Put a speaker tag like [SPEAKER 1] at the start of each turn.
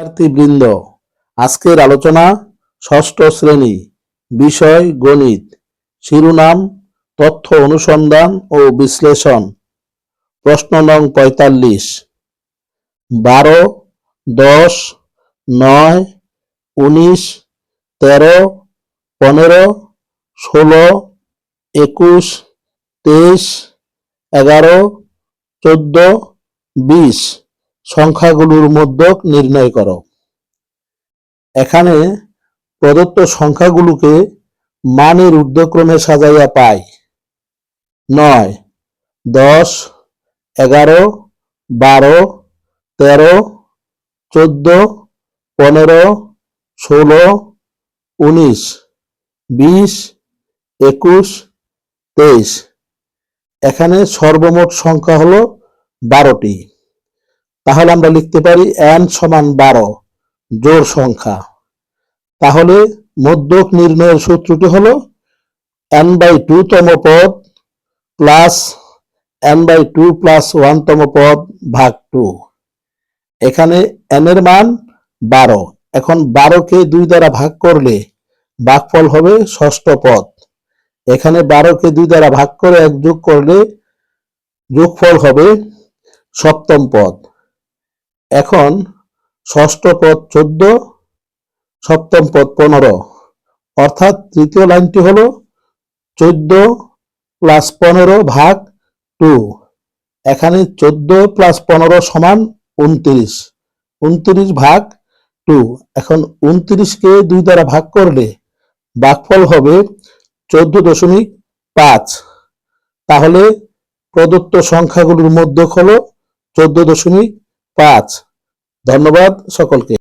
[SPEAKER 1] শিক্ষার্থীবৃন্দ, আজকের আলোচনা ষষ্ঠ শ্রেণি, বিষয় গণিত, শিরোনাম, তথ্য অনুসন্ধান ও বিশ্লেষণ, প্রশ্ন নং পঁয়তাল্লিশ। বারো, দশ, নয়, উনিশ, তেরো, পনেরো, ষোলো, একুশ, তেইশ, এগারো, চোদ্দ, বিশ। সংখ্যাগুলোর মধ্যক নির্ণয় করো। এখানে প্রদত্ত সংখ্যাগুলোকে মানের ঊর্ধ্বক্রমে সাজাইয়া পাই। নয়, দশ, এগারো, বারো, তেরো, চোদ্দ, পনেরো, ষোলো, উনিশ, বিশ, একুশ, তেইশ। এখানে সর্বমোট সংখ্যা হলো বারোটি। তাহলে আমরা লিখতে পারি এন সমান বারো জোর সংখ্যা। তাহলে মধ্যক নির্ণয়ের সূত্রটি হলো এন বাই টু তম পদ plus N by two plus one তম পদ ভাগ টু এখানে এন এর মান বারো। এখন বারোকে দুই দ্বারা ভাগ করলে ভাগফল হবে ষষ্ঠ পদ। এখানে বারোকে দুই দ্বারা ভাগ করে এক যোগ করলে যোগফল হবে সপ্তম পদ। এখন ষষ্ঠ পদ চোদ্দ, সপ্তম পদ পনেরো। অর্থাৎ তৃতীয় লাইনটি হলো চোদ্দ প্লাস পনেরো ভাগ টু। এখানে চোদ্দ প্লাস পনেরো সমান উনত্রিশ উনত্রিশ ভাগ টু। এখন উনত্রিশকে দুই দ্বারা ভাগ করলে ভাগফল হবে চোদ্দ দশমিক পাঁচ। তাহলে প্রদত্ত সংখ্যাগুলোর মধ্যে হলো চোদ্দ দশমিক পাঁচ। ধন্যবাদ সকলকে।